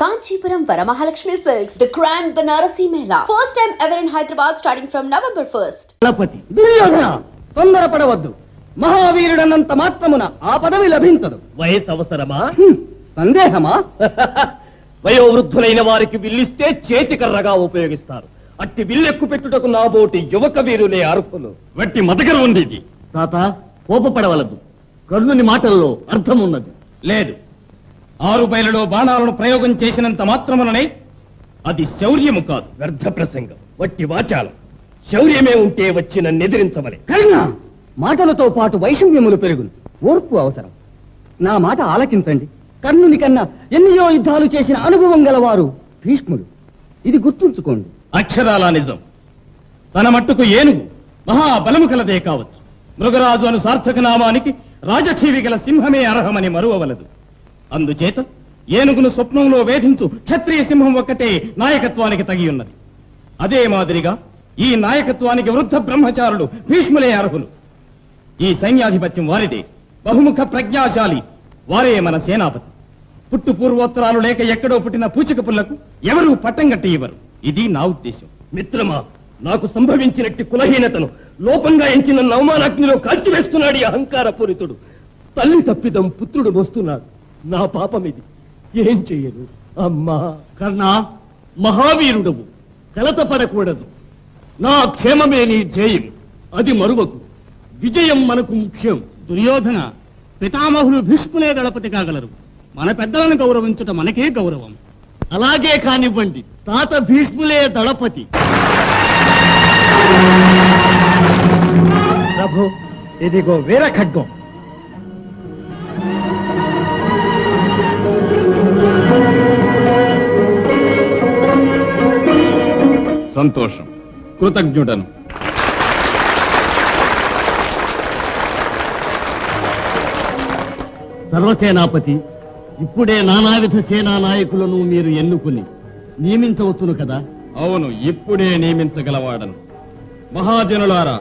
Kanchipuram Varamahalakshmi Silks, the grand Banarasi Mela. First time ever in Hyderabad starting from November 1st. దళపతి దుర్యోధన తొందరపడవద్దు. మహావీరుడన్నంత మాత్రమున ఆ పదవి లభించదు. వయసు అవసరమా? హ్మ్, సందేహమా? వయోవృద్ధులైన వారికి విల్లిస్తే చేతికర్రగా ఉపయోగిస్తారు. అట్టి విల్లెక్కు పెట్టుటకు నాబోటి యువక వీరులే అర్హులు. వట్టి మదగర ఉండేది తాత కోపపడవలదు. కర్ణుని మాటల్లో అర్థం ఉన్నది లేదు. ఆరు బయలులో బాణాలను ప్రయోగం చేసినంత మాత్రముననే అది శౌర్యము కాదు. వ్యర్థ ప్రసంగం వట్టి వాచాలం. శౌర్యమే ఉంటే వచ్చిన నిద్రించవలే కర్ణ! మాటలతో పాటు వైషమ్యములు పెరుగును. ఓర్పు అవసరం. నా మాట ఆలకించండి. కర్ణుని కన్నా ఎన్నో యుద్ధాలు చేసిన అనుభవం గలవారు భీష్ముడు ఇది గుర్తుంచుకోండి. అక్షరాల నిజం. తన మట్టుకు ఏనుగు మహాబలము కలదే కావచ్చు. మృగరాజు అను సార్థక నామానికి రాజఠీవి గల సింహమే అర్హమని మరువవలదు. అందుచేత ఏనుగును స్వప్నంలో వేధించు క్షత్రియ సింహం ఒక్కటే నాయకత్వానికి తగి ఉన్నది అదే మాదిరిగా ఈ నాయకత్వానికి వృద్ధ బ్రహ్మచారులు భీష్ములే అర్హులు. ఈ సైన్యాధిపత్యం వారిదే. బహుముఖ ప్రజ్ఞాశాలి. వారే మన సేనాపతి. పుట్టు పూర్వోత్తరాలు లేక ఎక్కడో పుట్టిన పూచిక పుల్లకు ఎవరూ పట్టం కట్టి ఇవ్వరు. ఇది నా ఉద్దేశం. మిత్రమా నాకు సంభవించినట్టు కులహీనతను లోపంగా ఎంచిన నవమానాగ్నిలో కాల్చివేస్తున్నాడు ఈ అహంకార పూరితుడు తల్లి తప్పిదం పుత్రుడు మోస్తున్నాడు. నా పాపమిది. ఏం చెయ్యను? అమ్మా. కర్ణ మహావీరుడవు. కలత పడకూడదు నా క్షేమమే నీ ధ్యేయం. అది మరువకు. విజయం మనకు ముఖ్యం. దుర్యోధన పితామహులు భీష్ములే దళపతి కాగలరు. మన పెద్దలను గౌరవించుట మనకే గౌరవం. అలాగే కానివ్వండి తాత భీష్ములే దళపతి. ప్రభు ఇదిగో వీర సంతోషం. కృతజ్ఞుడను. సర్వసేనాపతి ఇప్పుడే నానావిధ సేనా నాయకులను మీరు ఎన్నుకుని నియమించవచ్చును కదా? అవును ఇప్పుడే నియమించగలవాడను. మహాజనులారా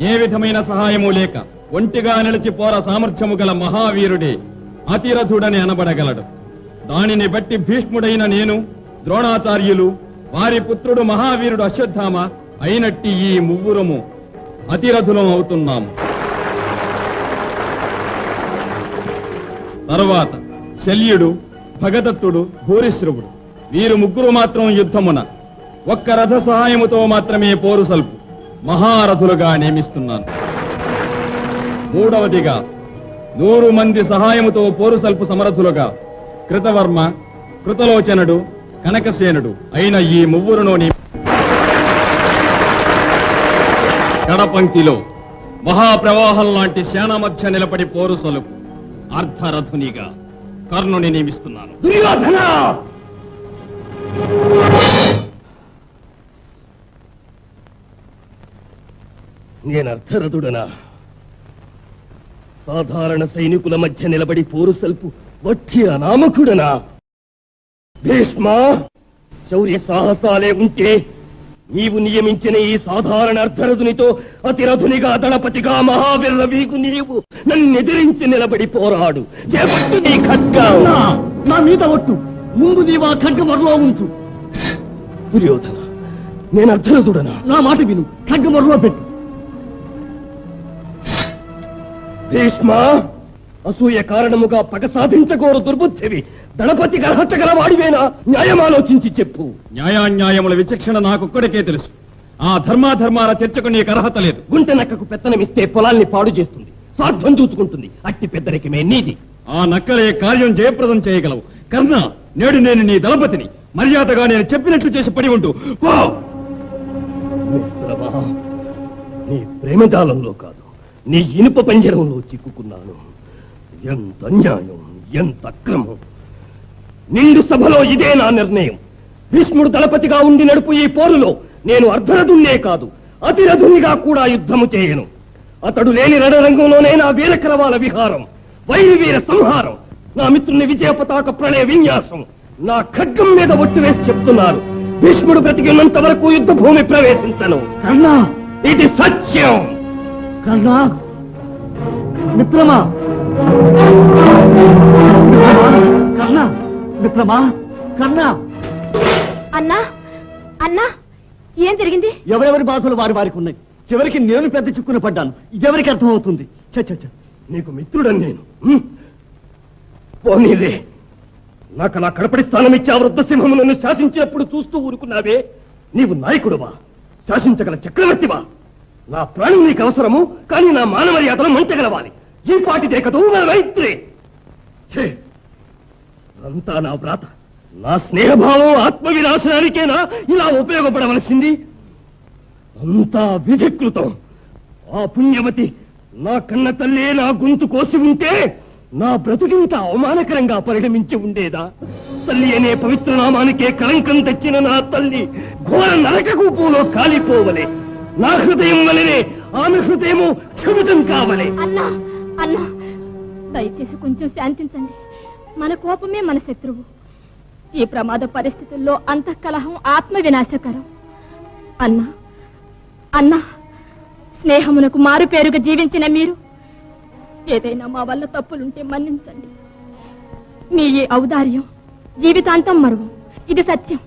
ఏ విధమైన సహాయము లేక ఒంటిగా నిలిచి పోర సామర్థ్యము గల మహావీరుడే అతిరథుడని అనబడగలడు. దానిని బట్టి భీష్ముడైన నేను ద్రోణాచార్యులు వారి పుత్రుడు మహావీరుడు అశ్వత్థామ అయినట్టి ఈ ముగ్గురము అతిరథులం అవుతున్నాము. తరువాత శల్యుడు భగదత్తుడు భూరిశ్రవుడు. వీరు ముగ్గురు మాత్రం యుద్ధమున. ఒక్క రథ సహాయముతో మాత్రమే పోరు సల్పు. మహారథులుగా నియమిస్తున్నాను. మూడవదిగా నూరు మంది సహాయముతో పోరు సల్పు సమరథులుగా కృతవర్మ కృతలోచనుడు కనకసేనుడు. అయిన ఈ మువ్వురులోని కడపంక్తిలో మహాప్రవాహం లాంటి సేన మధ్య నిలబడి పోరు సలుపు. అర్ధరథునిగా కర్ణుని నియమిస్తున్నాను. దుర్యోధన! నేను అర్ధరథుడనా? సాధారణ సైనికుల మధ్య నిలబడి పోరు సల్పు వట్టి అనామకుడనా? భీష్మ! శౌర్య సాహసాలే ఉంటే నీవు నియమించిన ఈ సాధారణ అర్ధరథునితో అతిరథునిగా దళపతిగా మహావీర వీకు నీవు నన్ను ఎదిరించి నిలబడి పోరాడు. చేపట్టు నీ ఖడ్గం. నా మీద ఒట్టు. ముందు నీవా ఖడ్గమరలో ఉంచు. దుర్యోధన నేను అర్ధరథుడనా? నా మాట విను. ఖడ్గమరలో పెట్టు. భీష్మ! అసూయ కారణముగా పగ సాధించకూడదు దుర్బుద్ధివి. దళపతి అర్హత గలవాడివేనా న్యాయం ఆలోచించి చెప్పు. న్యాయాన్యాయముల విచక్షణ నాకొక్కడికే తెలుసు. ఆ ధర్మాధర్మాల చర్చకు నీకు అర్హత లేదు. గుంటె నక్కకు పెత్తనమిస్తే పొలాల్ని పాడు చేస్తుంది. స్వార్థం చూసుకుంటుంది అట్టి పెద్దరికమే నీది. ఆ నక్కలే కార్యం జయప్రదం చేయగలవు. కర్ణ నేడు నేను నీ దళపతిని. మర్యాదగా నేను చెప్పినట్లు చేసి పడి ఉంటూ నీ ప్రేమజాలంలో కాదు. నీ ఇనుప పంజరంలో చిక్కుకున్నాను. ఎంత అన్యాయం ఎంత అక్రమం. నిండు సభలో ఇదే నా నిర్ణయం. భీష్ముడు దళపతిగా ఉండి నడుపు ఈ పోరులో నేను అర్ధరథున్నే కాదు అతిరథునిగా కూడా యుద్ధము చేయను. అతడు లేని రణరంగంలోనే నా వీరకరవాల విహారం వైరి వీర సంహారం నా మిత్రుని విజయ పతాక ప్రణయ విన్యాసం నా ఖడ్గం మీద ఒట్టు వేసి చెప్తున్నారు. భీష్ముడు బ్రతికినంత వరకు యుద్ధ భూమి ప్రవేశించను. కర్ణ ఇది సత్యం! కర్ణ మిత్రమా! కర్ణ మిత్రమా కన్నా! అన్నా అన్నా ఏం జరిగింది? ఎవరెవరి బాధలు వారి వారికి ఉన్నాయి. చివరికి నేను పెద్ద చిక్కున పడ్డాను. ఎవరికి అర్థమవుతుంది? చ చ చ. నీకు మిత్రుడని నేను? పోనీలే. నాకు నా కడపడి స్థానం ఇచ్చి ఆ వృద్ధ సింహము నన్ను శాసించినప్పుడు చూస్తూ ఊరుకున్నావే. నీవు నాయకుడువా? శాసించగల చక్రవర్తివా? నా ప్రాణం నీకు అవసరము కానీ నా మానమర్యాదలు మంచగలవాలి ఈ పాటి దేకదు మన మైత్రి. ఛే! అంతా నా వ్రాత. నా స్నేహభావం ఆత్మవినాశనానికేనా ఇలా ఉపయోగపడవలసింది. అంతా విధికృతం. ఆ పుణ్యవతి నా కన్న తల్లే నా గొంతు కోసి ఉంటే నా బ్రతుకింత అవమానకరంగా పరిణమించి ఉండేదా? తల్లి అనే పవిత్ర నామానికే కళంకం తెచ్చిన నా తల్లి ఘోర నరకకూపంలో కాలిపోవలే. నా హృదయం వలనే ఆమె హృదయము క్షమితం కావలే. అన్నా అన్నా దయచేసి కొంచెం శాంతించండి. మన కోపమే మన శత్రువు. ఈ ప్రమాద పరిస్థితుల్లో అంతఃకలహం ఆత్మ వినాశకరం అన్నా అన్నా స్నేహమునకు మారు పేరుగా జీవించిన మీరు ఏదైనా మా వల్ల తప్పులుంటే మన్నించండి. మీ ఈ ఔదార్యం జీవితాంతం మరువు ఇది సత్యం.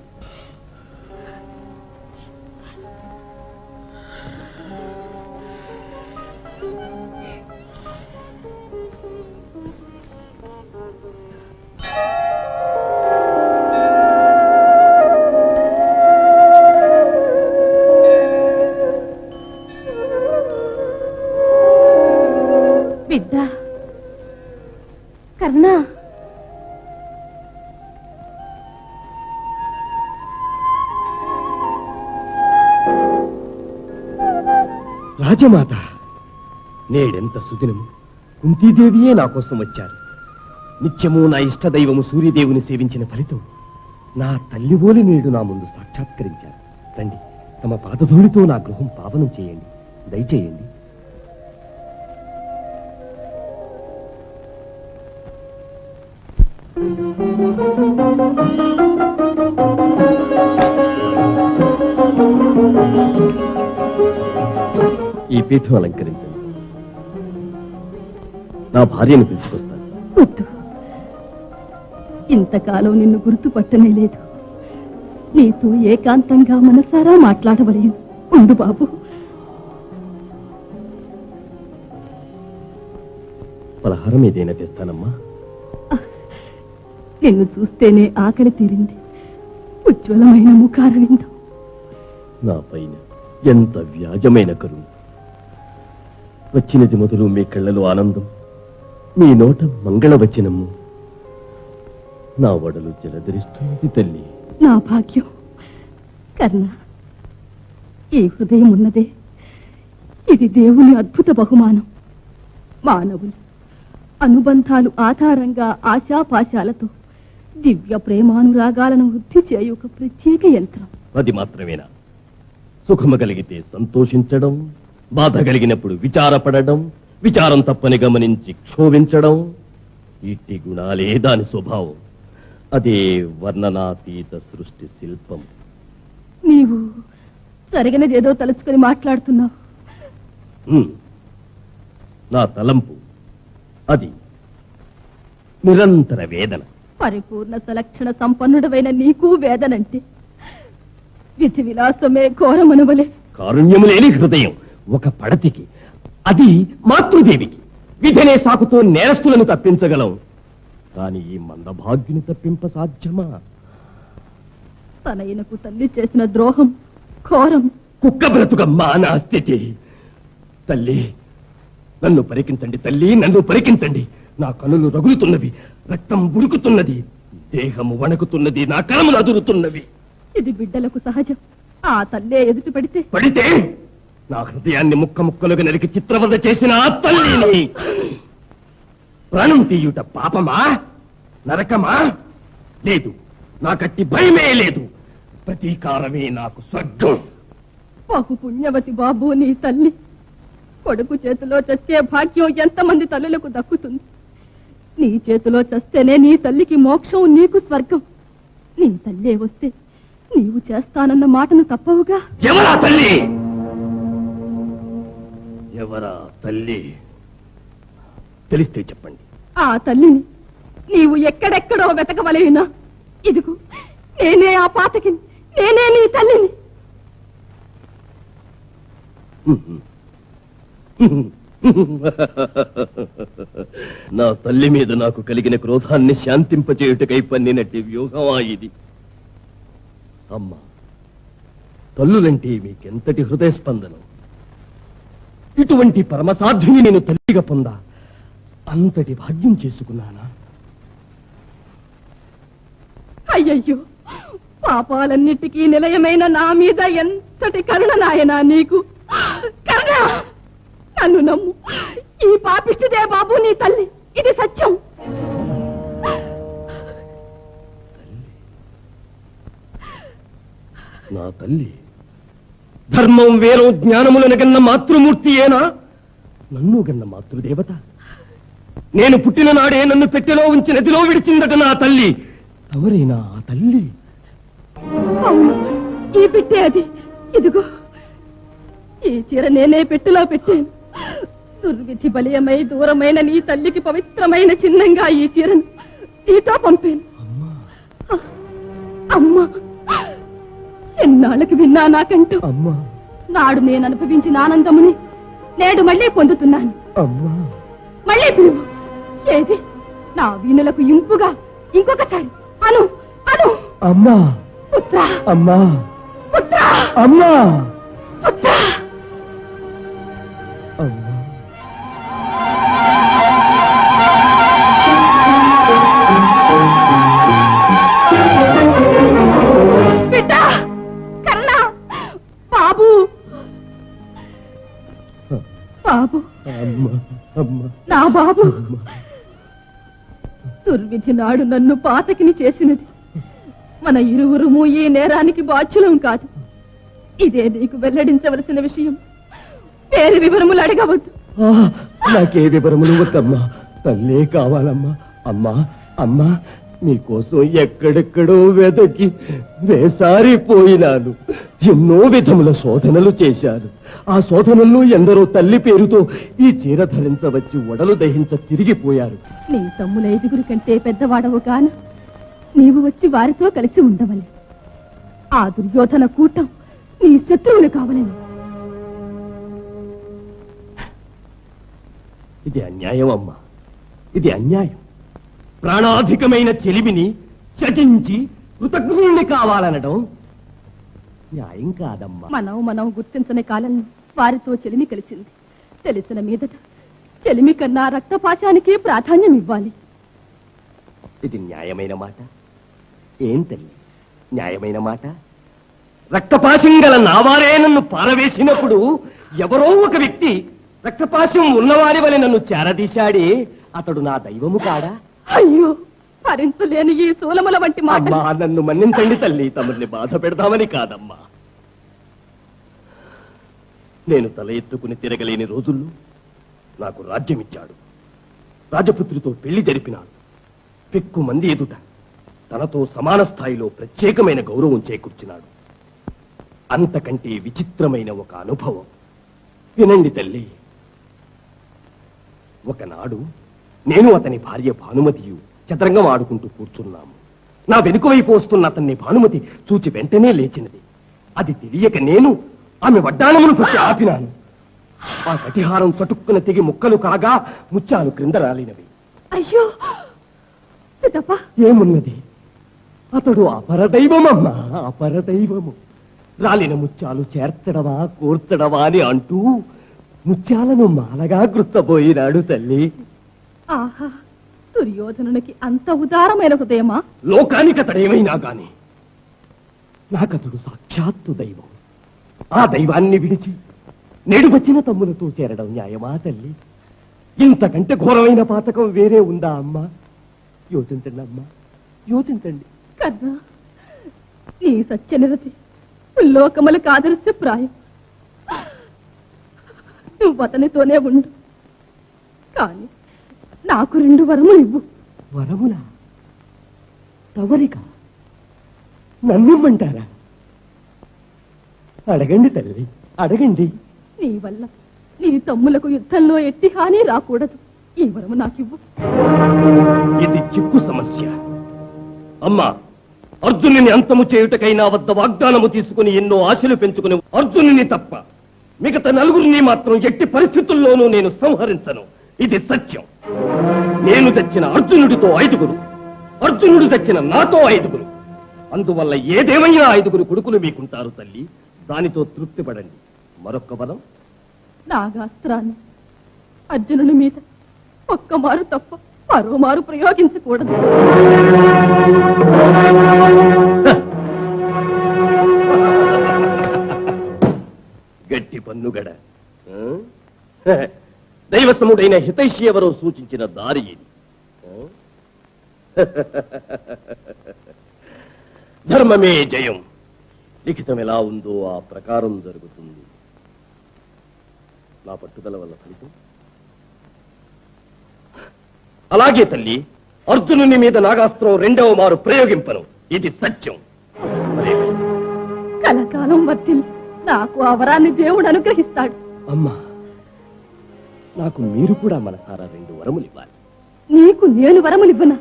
బిడ్డ కర్ణ. రాజమాత నేడెంత సుదినము? కుంతీదేవియే నా కోసం వచ్చారు. నిత్యము నా ఇష్టదైవము సూర్యదేవుని సేవించిన ఫలితం నా తల్లి ఓలి నేడు నా ముందు సాక్షాత్కరించారు. రండి తమ పాదధూళితో నా గృహం పావనం చేయండి దయచేయండి. ఈ పీఠం అలంకరించండి. నా భార్యను పిలుచుకొస్తాను వద్దు. ఇంతకాలం నిన్ను గుర్తుపట్టనే లేదు. నీతో ఏకాంతంగా మనసారా మాట్లాడవలేను. ఉండు బాబు. పలహారం ఏదైనా తెస్తానమ్మా. నిన్ను చూస్తేనే ఆకలి తీరింది. ఉజ్వలమైన ముఖారవిందం నా పైన ఎంత వ్యాజమైన కరుణ వచ్చినది మొదలు మీ కళ్ళలో ఆనందం. మీ నోట మంగళవచనము నా వడలు జలధరిస్తుంది తల్లి. నా భాగ్యం. కర్ణ ఈ హృదయం ఉన్నదే. ఇది దేవుని అద్భుత బహుమానం. మానవులు అనుబంధాలు ఆధారంగా ఆశాపాశాలతో దివ్య ప్రేమానురాగాలను వృద్ధి చేయు ఒక ప్రత్యేక యంత్రం. అది మాత్రమేనా? సుఖము కలిగితే సంతోషించడం బాధ కలిగినప్పుడు విచారపడడం విచారం తప్పని గమనించి క్షోభించడం ఇట్టి గుణాలే దాని స్వభావం. అదే వర్ణనాతీత సృష్టి శిల్పం. నీవు జరిగినదేదో తలుచుకొని మాట్లాడుతున్నావు. ఉమ్. నా తలంపు. అది నిరంతర వేదన. పరిపూర్ణ సలక్షణ సంపన్నుడవైన నీకు వేదనంటే విధి విలాసమే ఘోరమనవలే. కారుణ్యము లేని హృదయం ఒక పడతికి అది మాతృదేవికి. విధనే సాకుతో నేరస్తులను తప్పించగలం. కాని ఈ మందభాగ్యుని తప్పింప సాధ్యమా? తనయునకు తల్లి చేసిన ద్రోహం ఘోరం. కుక్క బ్రతుకమ్మా నా స్థితి. తల్లి నన్ను పరికించండి తల్లి నన్ను పరికించండి. నా కనులు రగులుతున్నవి రక్తం ఉడుకుతున్నది దేహము వణకుతున్నది నా కలములు అదురుతున్నవి. ఇది బిడ్డలకు సహజం. ఆ తల్లే ఎదుటి పెడితే పడితే నా హృదయాన్ని ముక్క ముక్కలుగా నరికి చిత్రవద చేసిన ఆ తల్లిని. ప్రాణం తీయుట పాపమా? నరకమా? లేదు. నాకట్టి భయమే లేదు. ప్రతీకారమే నాకు స్వర్గం. బహు పుణ్యవతి బాబు నీ తల్లి. కొడుకు చేతిలో చచ్చే భాగ్యం ఎంతమంది తల్లులకు దక్కుతుంది? నీ చేతిలో చస్తేనే నీ తల్లికి మోక్షం నీకు స్వర్గం. నీ తల్లే వస్తే నీవు చేస్తానన్న మాటను తప్పవుగా? ఎవరా తల్లి? ఎవరా తల్లి? తెలిస్తే చెప్పండి. ఆ తల్లిని నీవు ఎక్కడెక్కడో వెతకవలేనా? ఇదిగో నేనే ఆ పాతకిని నేనే నీ తల్లిని. నా తల్లి మీద నాకు కలిగిన క్రోధాన్ని శాంతింపచేయుటకై పన్నినట్టి వ్యూహమా ఇది. అమ్మా తల్లులంటే మీకెంతటి హృదయ స్పందనం? ఇటువంటి పరమసాధ్యుని నేను తల్లిగా పొందా అంతటి భాగ్యం చేసుకున్నానా? అయ్యయ్యో పాపాలన్నిటికీ నిలయమైన నా మీద ఎంతటి కరుణ నాయనా నీకు? కరుణ! నన్ను నమ్ము. ఈ పాపిష్టిదే బాబు నీ తల్లి. ఇది సత్యం. నా తల్లి? ధర్మం వేరం జ్ఞానములను గన్న మాతృమూర్తి ఏనా? నన్ను గన్న మాతృదేవత? నేను పుట్టిన నాడే నన్ను పెట్టెలో ఉంచి నదిలో విడిచిందట నా తల్లి. తమరేనా ఆ తల్లి? అవును. ఈ పెట్టే అది. ఇదిగో ఈ చీర నేనే పెట్టెలో పెట్టాను. దుర్విధి బలీయమై దూరమైన నీ తల్లికి పవిత్రమైన చిహ్నంగా ఈ చీరను నీతో పంపాను. అమ్మా. ఎన్నాళ్ళకి విన్నా నాకంటూ. అమ్మా. నాడు నేను అనుభవించిన ఆనందముని నేడు మళ్ళీ పొందుతున్నాను. అమ్మా. మళ్ళీ పిలువు. ఏది? నా వీణులకు ఇంపుగా ఇంకొకసారి. అను అను. అమ్మా. పుత్ర. అమ్మా. పుత్ర. అమ్మా. పుత్ర. దుర్విధి నాడు నన్ను పాతకిని చేసినది. మన ఇరువురుము ఈ నేరానికి బాధ్యులం కాదు. ఇదే నీకు వెల్లడించవలసిన విషయం. పేరు వివరములు అడగవద్దు. నాకే వివరములు వద్దమ్మా. తల్లే కావాలమ్మా. అమ్మా అమ్మా. మీకోసం ఎక్కడెక్కడో వెదకి వేసారిపోయినాను. ఎన్నో విధముల శోధనలు చేశాను. ఆ శోధనల్లో ఎందరో తల్లి పేరుతో ఈ చీర ధరించవచ్చి ఒడలు దహించ తిరిగిపోయారు. నీ తమ్ముల ఐదుగురి కంటే పెద్దవాడవు కాను నీవు వచ్చి వారితో కలిసి ఉండవలే. ఆ దుర్యోధన కూటం నీ శత్రువులు కావాలని. ఇది అన్యాయం అమ్మా. ఇది అన్యాయం. ప్రాణాధికమైన చెలిమిని చటించి కృతజ్ఞుణ్ణి కావాలనడం న్యాయం కాదమ్మా. మనం మనం గుర్తించని కాలంలో వారితో చెలిమి కలిసింది. తెలిసిన మీదట చెలిమి కన్నా రక్తపాశానికి ప్రాధాన్యం ఇవ్వాలి. ఇది న్యాయమైన మాట? ఏం తల్లి? న్యాయమైన మాట? రక్తపాశం గల నావారే నన్ను పారవేసినప్పుడు ఎవరో ఒక వ్యక్తి రక్తపాశం ఉన్నవారి వలె నన్ను చేరదీశాడే అతడు నా దైవము కాడా? అయ్యో భరించలేని ఈ సూలముల వంటి మాట అమ్మా నన్ను మన్నించండి తల్లి. తమని బాధ పెడతామని కాదమ్మా. నేను తల ఎత్తుకుని తిరగలేని రోజుల్లో నాకు రాజ్యమిచ్చాడు. రాజపుత్రితో పెళ్ళి జరిపినాడు. పిక్కు మంది ఎదుట తనతో సమాన స్థాయిలో ప్రత్యేకమైన గౌరవం చేకూర్చినాడు. అంతకంటే విచిత్రమైన ఒక అనుభవం. వినండి తల్లి. ఒకనాడు నేను అతని భార్య భానుమతియు చదరంగం ఆడుకుంటూ కూర్చున్నాము. నా వెనుక వైపు వస్తున్న అతన్ని భానుమతి చూచి వెంటనే లేచినది. అది తెలియక నేను ఆమె వడ్డాణమును పెట్టి ఆపినాను. ఆ కటిహారం చటుక్కున తెగి ముక్కలు కాగా ముత్యాలు క్రింద రాలినవి. అయ్యో! ఏమున్నది? అతడు అపరదైవమమ్మా అపరదైవము. రాలిన ముత్యాలు చేర్చడవా కూర్చడవా అని అంటూ ముత్యాలను మాలగా గుర్తబోయినాడు తల్లి. ఆహా దుర్యోధనునికి అంత ఉదారమైన హృదయమా? లోకానికి అతడేమైనా గాని నాకతడు సాక్షాత్తు దైవం. ఆ దైవాన్ని విడిచి నేడు వచ్చిన తమ్ములతో చేరడం న్యాయమా తల్లి? ఇంతకంటే ఘోరమైన పాతకం వేరే ఉందా అమ్మా? యోచించండి అమ్మా యోచించండి. కర్ణ నీ సత్యనిరతి లోకములకు ఆదర్శప్రాయం నువ్వు అతనితోనే ఉండు. కాని నాకు రెండు వరములు ఇవ్వు. వరముల తవరిక? నన్నిమ్మంటారా? అడగండి తల్లి అడగండి. నీ వల్ల నీ తమ్ములకు యుద్ధంలో ఎట్టి హాని రాకూడదు. ఈ వరము నాకివ్వు. ఇది చిక్కు సమస్య. అమ్మా అర్జునుని అంతము చేయుటకై నా వద్ద వాగ్దానము తీసుకుని ఎన్నో ఆశలు పెంచుకుని అర్జునుని తప్ప మిగతా నలుగురిని మాత్రం ఎట్టి పరిస్థితుల్లోనూ నేను సంహరించను. ఇది సత్యం. నేను తెచ్చిన అర్జునుడితో ఐదుగురు అర్జునుడు తెచ్చిన నాతో ఐదుగురు. అందువల్ల ఏదేమైనా ఐదుగురు కొడుకులు మీకుంటారు తల్లి. దానితో తృప్తి పడండి మరొక్క బలం నాగాస్త్రాన్ని అర్జునుని మీద ఒక్క మారు తప్ప మరో మారు ప్రయోగించకూడదు. గట్టి పన్నుగడ? దైవసముడైన హితైషి ఎవరో సూచించిన దారి ఇది? ధర్మమే జయం. లిఖితం ఎలా ఉందో ఆ ప్రకారం జరుగుతుంది. నా పట్టుదల వల్ల ఫలితం? అలాగే తల్లి అర్జునుని మీద నాగాస్త్రం రెండవ మారు ప్రయోగింపను. ఇది సత్యం? కలకాలం వర్తిల్లి నాకు ఆ వరాన్ని దేవుడు అనుగ్రహిస్తాడు. అమ్మా. నాకు మీరు కూడా మనసారా రెండు వరములు ఇవ్వాలి నీకు నేను వరములివ్వనా?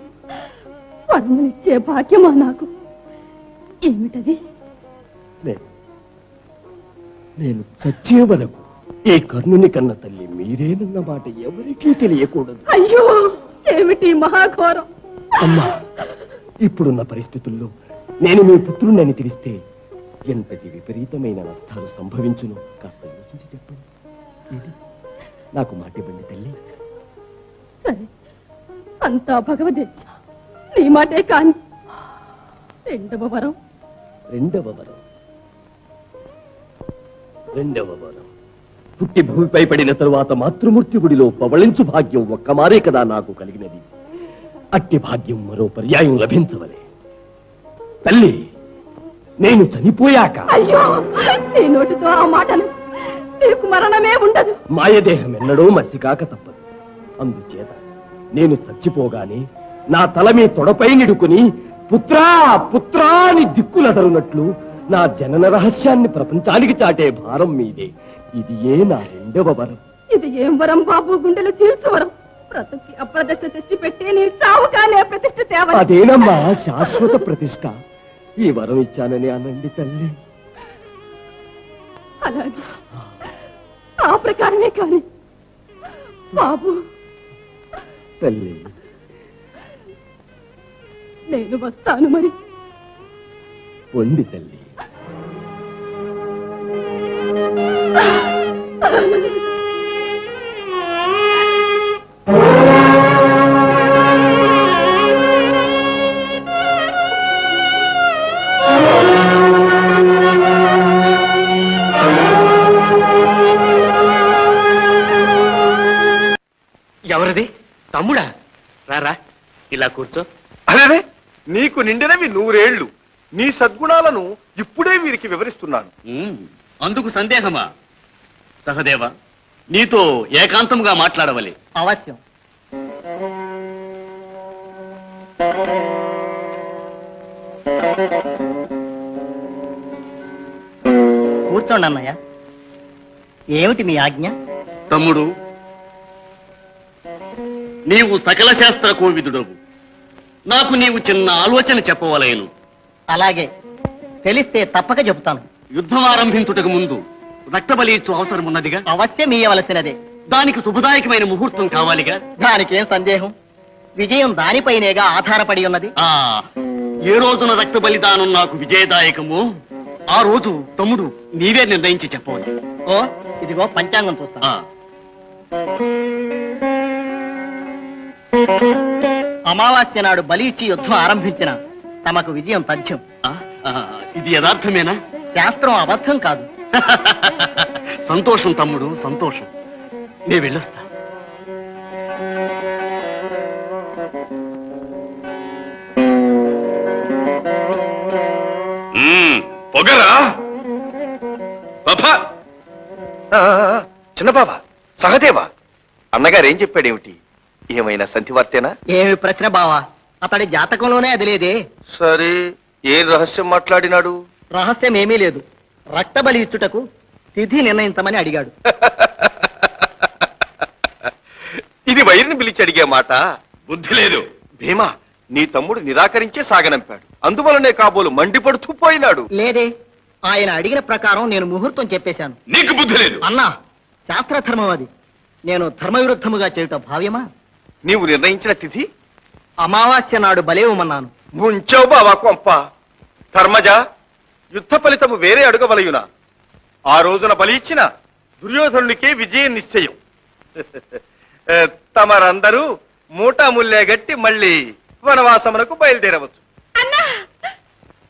వరములిచ్చే భాగ్యమా నాకు? ఏమిటది? నేను నేను చచ్చే వరకు ఈ కర్ణుని కన్న తల్లి మీరేనన్న మాట ఎవరికీ తెలియకూడదు. అయ్యో ఏమిటి మహాఘోరం? అమ్మా ఇప్పుడున్న పరిస్థితుల్లో నేను మీ పుత్రుణ్ణని తెలిస్తే ఎంతటి విపరీతమైన నష్టాలు సంభవించును? కాస్త యోచించి చెప్పండి. నాకు మాటివ్వండి తల్లి. సరే. అంతా భగవదేచ్ఛ నీ మాటే కాని రెండవ వరం. రెండవ వరం. రెండవ వరం. పుట్టి భూమిపై పడిన తరువాత మాతృమూర్తి గుడిలో పవళించు భాగ్యం ఒక్క మారే కదా నాకు కలిగినది. అట్టి భాగ్యం మరో పర్యాయం లభించవలే. తల్లి నేను చనిపోయాక అయ్యో నీ నోటితో ఆ మాటను నీకు మరణమే ఉండదు. మాయదేహం ఎన్నడూ మసికాక తప్పదు. అందుచేత నేను చచ్చిపోగానే నా తల మీ తొడపై నిడుకుని పుత్రా పుత్రా అని దిక్కులదరునట్లు నా జనన రహస్యాన్ని ప్రపంచానికి చాటే భారం మీదే. ఇది ఏ నా రెండవ వరం. ఇది ఏం వరం బాబు? గుండెలు చీల్చు వరం. బ్రతుకి అప్రదిష్ట తెచ్చి పెట్టి నీ చావుకానే ప్రతిష్ఠ తేవాలి. అదేనమ్మా శాశ్వత ప్రతిష్ట. ఈ వరం ఇచ్చానని అనండి తల్లి. అలాగే. ఆ ప్రకారమే కాని. బాబు. తల్లి. నేను వస్తాను మరి. పొంది తల్లి. ఎవరిది తమ్ముడా? రారా ఇలా కూర్చో. అరే నీకు నిండినవి నూరేళ్ళు నీ సద్గుణాలను ఇప్పుడే వీరికి వివరిస్తున్నాను. ఉమ్, అందుకు సందేహమా? సహదేవ నీతో ఏకాంతముగా మాట్లాడవలే. అవశ్యం. కూర్చోండి అన్నయ్య ఏమిటి మీ ఆజ్ఞ? తమ్ముడు నీవు సకల శాస్త్ర కోవిదుడవు. నాకు నీవు చిన్న ఆలోచన చెప్పవలేను. అలాగే. తెలిస్తే తప్పక చెబుతాను. యుద్ధం ఆరంభించుటకు ముందు రక్తబలి ఇచ్చు అవసరం ఉన్నదిగా? అవశ్యం ఇయ్యవలసినదే. దానికి శుభదాయకమైన ముహూర్తం కావాలిగా? దానికేం సందేహం? విజయం దానిపైనేగా ఆధారపడి ఉన్నది. ఆ ఏ రోజున రక్త బలిదానం నాకు విజయదాయకమో ఆ రోజు తమ్ముడు నీవే నిర్ణయించి చెప్పవాలి. ఓ ఇదిగో పంచాంగం చూస్తా. ఆ, అమావాస్య నాడు బలి ఇచ్చి యుద్ధం ఆరంభించిన తమకు విజయం తథ్యం. ఆ, ఇది యథార్థమేనా? శాస్త్రం అబద్ధం కాదు. సంతోషం తమ్ముడు సంతోషం. నే వెళ్ళొస్తా. పొగరా? బాబా! చిన్న బాబా సహదేవా? అన్నగారు ఏం చెప్పాడేమిటి? ఏమైనా సంధివార్తేనా? ఏమి ప్రశ్న బావా? అతడి జాతకంలోనే అది లేదే. సరే ఏం రహస్యం మాట్లాడినాడు? రహస్యం ఏమీ లేదు. రక్త బలి ఇచ్చుటకు తిథి నిర్ణయించమని అడిగాడు. ఇది వైరిని పిలిచి అడిగే మాట. బుద్ధి లేదు. భీమా నీ తమ్ముడు నిరాకరించే సాగనంపాడు. అందువలనే కాబోలు మండిపడుతూ పోయినాడు. లేదే ఆయన అడిగిన ప్రకారం నేను ముహూర్తం చెప్పేశాను. నీకు బుద్ధి లేదు. అన్నా శాస్త్రధర్మం అది. నేను ధర్మవిరుద్ధముగా చేయుట భావ్యమా? నీవు నిర్ణయించిన తిథి? అమావాస్య నాడు బలేవమన్నాను ముంచావు బావా కొంప. ధర్మజ యుద్ధ ఫలితము వేరే అడుగవలయునా? ఆ రోజున బలి ఇచ్చిన దుర్యోధనునికే విజయం నిశ్చయం. తమరందరూ మూటాముల్లే గట్టి మళ్ళీ వనవాసమునకు బయలుదేరవచ్చు. అన్నా!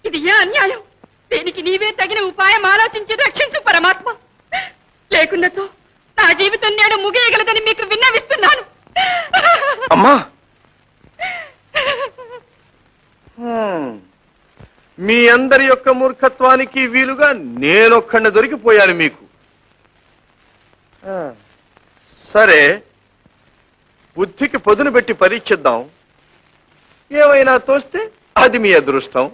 ఇది ఏ అన్యాయం? దీనికి నీవే తగిన ఉపాయం ఆలోచించి రక్షించు పరమాత్మ. లేకున్నచో నా జీవితం నేడు ముగియగలదని మీకు విన్నవిస్తున్నాను. అమ్మా. మీ అందరి యొక్క మూర్ఖత్వానికి వీలుగా నేనొక్కడిని దొరికిపోయాను మీకు. ఆ, సరే బుద్ధికి పొదును పెట్టి పరీక్షిద్దాం. ఏమైనా తోస్తే అది మీ అదృష్టం.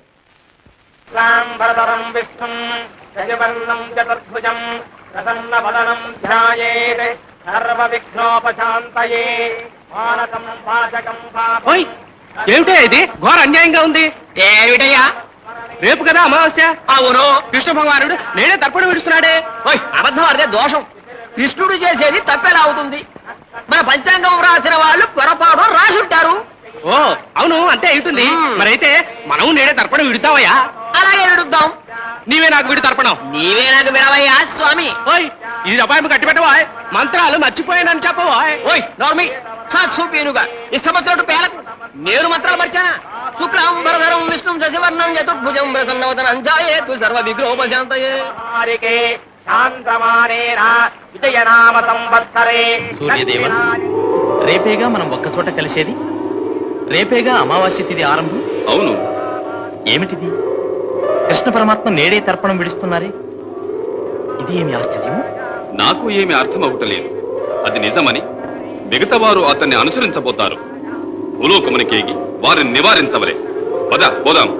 విష్ణుం ఏమిటే ఇది? ఘోర అన్యాయంగా ఉంది. ఏమిటయ్యా? రేపు కదా అమావాస్య? అవును. కృష్ణ భగవానుడు నేనే తర్పణ విడుస్తున్నాడే. ఓయ్ అబద్ధం అదే దోషం. కృష్ణుడు చేసేది తప్పెలా అవుతుంది. మన పంచాంగం రాసిన వాళ్ళు పొరపాటు రాసి ఉంటారు ఓ అవును అంతే ఉంటుంది మరైతే మనం నేనే తర్పణ విడుతావయ్యా అలాగే విడుద్దాం. నీవే నాకు విడి తర్పణం. నీవే నాకు విడవయ్యా స్వామి. ఓయ్ ఇది అపాయం కట్టి పెట్టవా మంత్రాలు మర్చిపోయానని చెప్పవా ఓయ్ నార్మి చూపేనుగా ఇష్టపచ్చినట్టు పేలకు నేను మంత్రాలు మర్చానా? శుక్లాంబరధరం విష్ణుం శశివర్ణం చతుర్భుజం ప్రసన్నవదనం జాయేతు సర్వ విగ్రహోపశాంతయే. శాంతమానేన విజయనామ సంవత్సరే సూర్యదేవ రేపేగా మనం ఒక్కచోట కలిసేది? రేపేగా అమావాస్య తిథి ఆరంభం? అవును. ఏమిటిది? కృష్ణ పరమాత్మ నేడే తర్పణం విడుస్తున్నారే? ఇది ఏమి ఆశ్చర్యం నాకు ఏమి అర్థం అవుటలేదు అది నిజమని మిగతా వారు అతన్ని అనుసరించబోతారు. భూలోకమునికేగి వారిని నివారించవలే. పద పోదాం.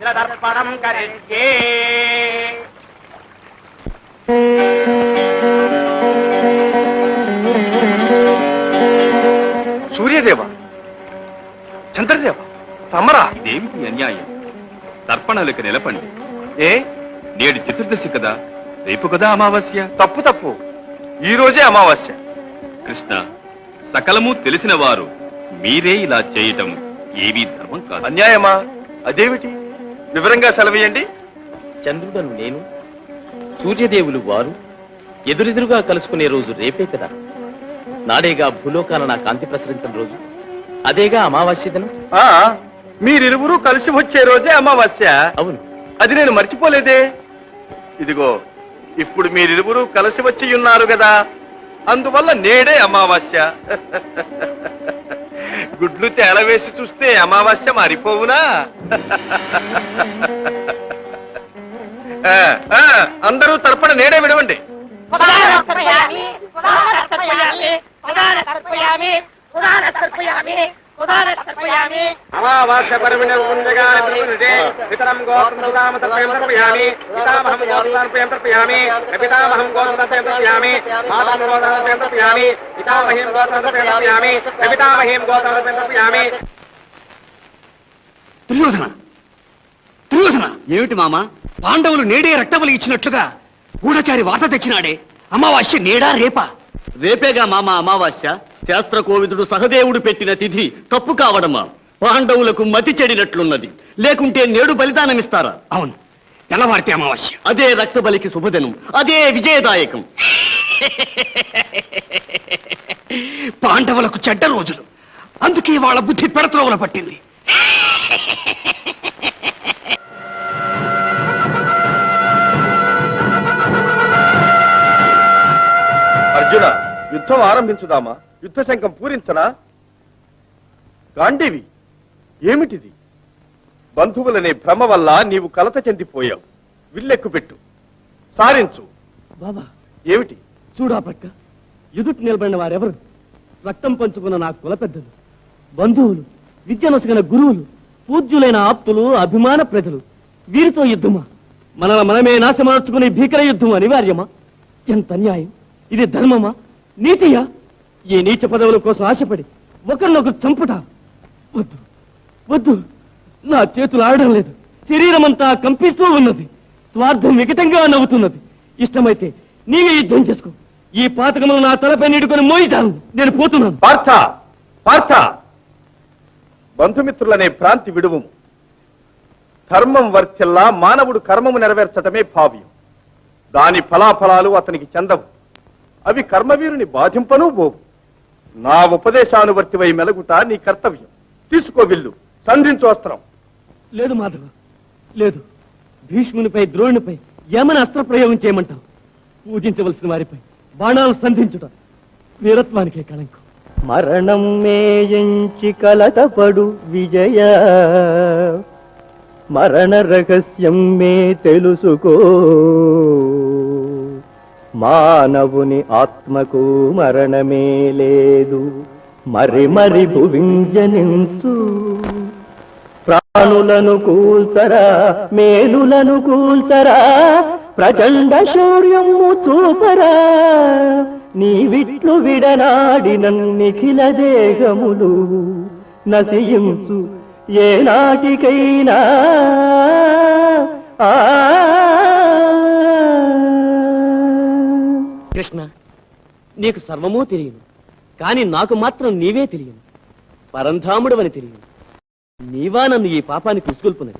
జలదర్పణం కరిష్యే. చంద్రదేవ తమరా? ఇదేమిటి అన్యాయం? తర్పణలకు నిలపండి. ఏ? నేడు చతుర్దశి కదా రేపు కదా అమావాస్య? తప్పు తప్పు. ఈ రోజే అమావాస్య. కృష్ణ సకలము తెలిసిన వారు మీరే ఇలా చేయటం ఏవీ ధర్మం కాదు. అన్యాయమా? అదేమిటి? వివరంగా సెలవేయండి చంద్రుడను నేను సూర్యదేవులు వారు ఎదురెదురుగా కలుసుకునే రోజు రేపే కదా. నాడేగా భూలోకాన నా కాంతి ప్రసరించిన రోజు? అదేగా అమావాస్య దినం? ఆ మీరిరువురు కలిసి వచ్చే రోజే అమావాస్య. అవును. అది నేను మర్చిపోలేదే. ఇదిగో ఇప్పుడు మీరిరువురు కలిసి వచ్చి ఉన్నారు కదా. అందువల్ల నేడే అమావాస్య. గుడ్లు తేలవేసి చూస్తే అమావాస్య మారిపోవునా? ఆ, ఆ, అందరూ తర్పణ నేడే విడవండి. అమావాస్య పరమిణ పుణ్యగానే పితరం గోత్రం సుధామ తర్పయం తర్పయామి పితామహం గోత్రం తర్పయం తర్పయామి పితామహం గోత్రం తర్పయం తర్పయామి మాతం గోత్రం తర్పయం తర్పయామి పితామహీం గోత్రం తర్పయం తర్పయామి పితామహీం గోత్రం తర్పయం తర్పయామి. దుర్యోధన! దుర్యోధన! ఏమిటి మామా? పాండవులు నేడే రక్తబలి ఇచ్చినట్లుగా గూఢచారి వార్త తెచ్చినాడే. అమావాస్య నేడా రేపా? రేపేగా మామ అమావాస్య? శాస్త్ర కోవిదుడు సహదేవుడు పెట్టిన తిథి తప్పు కావడమా? పాండవులకు మతి చెడినట్లున్నది. లేకుంటే నేడు బలిదానమిస్తారా? అవును. తెల్లవారితే అమావాస్య. అదే రక్తబలికి శుభదినం. అదే విజయదాయకం. పాండవులకు చెడ్డ రోజులు. అందుకే వాళ్ళ బుద్ధి పెడత్రోవల పట్టింది. అర్జున యుద్ధం ఆరంభించుదామా? యుద్ధ శంఖం పూరించనా? గాంధీవి ఏమిటిది? బంధువులనే భ్రమ వల్ల నీవు కలత చెందిపోయావు. విల్లెక్కు పెట్టు. సారించు. బాబా. ఏమిటి? చూడా ప్రక్క ఎదుటి నిలబడిన వారెవరు? రక్తం పంచుకున్న నా కుల పెద్దలు బంధువులు విద్యనొసగిన గురువులు పూజ్యులైన ఆప్తులు అభిమాన ప్రజలు. వీరితో యుద్ధమా? మనల మనమే నాశమార్చుకునే భీకర యుద్ధం అనివార్యమా? ఎంత అన్యాయం. ఇది ధర్మమా? నీతియా? ఈ నీచ పదవుల కోసం ఆశపడి ఒకరినొకరు చంపుట వద్దు. వద్దు. నా చేతులు ఆడడం లేదు. శరీరం అంతా కంపిస్తూ ఉన్నది. స్వార్థం వికటంగా నవ్వుతున్నది. ఇష్టమైతే నీవే యుద్ధం చేసుకో. ఈ పాతకములు నా తలపై నీడుకొని మోయిచాను నేను పోతున్నాను. పార్థ! పార్థ! బంధుమిత్రులనే ప్రాంతి విడువము. ధర్మం వర్తిల్లా మానవుడు కర్మము నెరవేర్చటమే భావ్యం. దాని ఫలాఫలాలు అతనికి చెందవు. అవి కర్మవీరుని బాధింపను పోవు. నా ఉపదేశానువర్తివై మెలగుట నీ కర్తవ్యం. తీసుకో విల్లు. సంధించు వస్త్రం లేదు మాధవ లేదు. భీష్మునిపై ద్రోణునిపై ఏమని అస్త్ర ప్రయోగం చేయమంటావు. పూజించవలసిన వారిపై బాణాలు సంధించుట వీరత్వానికే కళంకం. మరణం మేయించి కలతపడు విజయ. మరణ రహస్యం మే తెలుసుకో. మానవుని ఆత్మకు మరణమే లేదు. మరి మరి భువింజనించు. ప్రాణులను కూల్చరా మేలులను కూల్చరా ప్రచండ శౌర్యము చూపరా. నీవిట్లు విడనాడిన నిఖిల దేహములు నశయించు ఏనాటికైనా ఆ కృష్ణ నీకు సర్వమూ తెలియను కాని నాకు మాత్రం నీవే తెలియను పరంధాముడవని తెలియను నీవా నన్ను ఈ పాపానికి ఉసుగొల్పునది